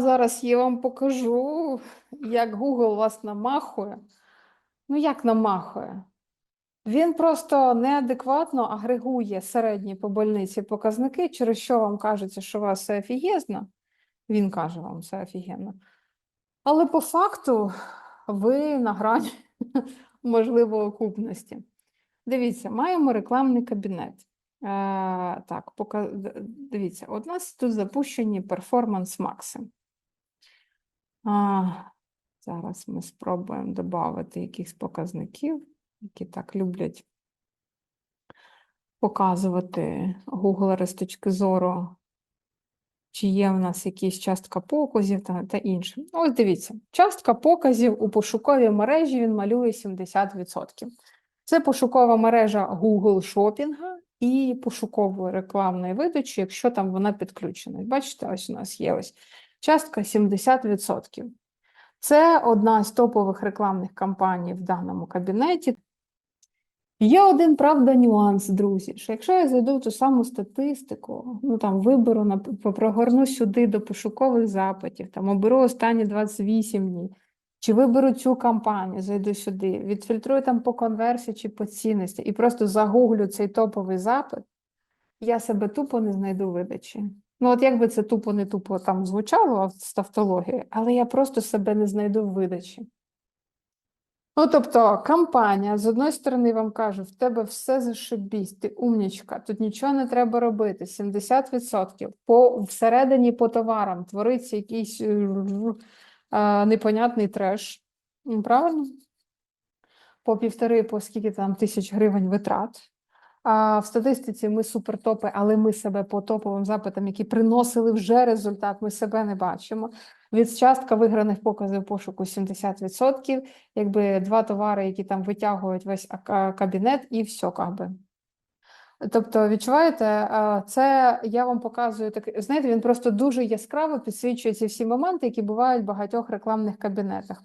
Зараз я вам покажу, як Google вас намахує. Ну, як намахує? Він просто неадекватно агрегує середні по больниці показники, через що вам кажеться, що у вас все офігезно. Він каже вам все офігенно. Але по факту ви на грані можливо окупності. Дивіться, маємо рекламний кабінет. Е, так, пока... дивіться, у нас тут запущені перформанс макси. А, зараз ми спробуємо додати якихось показників, які так люблять показувати гуглери з точки зору, чи є в нас якісь частка показів та, та інше. Ну, Ось дивіться, частка показів у пошуковій мережі він малює 70%. Це пошукова мережа Google шопінга і пошукової рекламної видачі, якщо там вона підключена. Бачите, ось у нас є ось частка 70%. Це одна з топових рекламних кампаній в даному кабінеті. Є один, правда, нюанс, друзі, що якщо я зайду в ту саму статистику, ну там виберу, прогорну сюди до пошукових запитів, там оберу останні 28 днів, чи виберу цю кампанію, зайду сюди, відфільтрую там по конверсії чи по цінності і просто загуглю цей топовий запит, я себе тупо не знайду видачі. Ну, от як би це тупо не тупо там звучало з тавтології, але я просто себе не знайду в видачі. Ну, тобто, кампанія, з одної сторони, вам кажу, в тебе все зашибісь, ти умнічка, тут нічого не треба робити, 70%. По, всередині по товарам твориться якийсь е, непонятний треш. Правильно? По півтори, по скільки там тисяч гривень витрат. В статистиці ми супертопи, але ми себе по топовим запитам, які приносили вже результат, ми себе не бачимо. Від частка виграних показів пошуку 70%, якби два товари, які там витягують весь кабінет, і все, как би. Тобто, відчуваєте, це я вам показую так. Знаєте, він просто дуже яскраво підсвічує ці всі моменти, які бувають в багатьох рекламних кабінетах.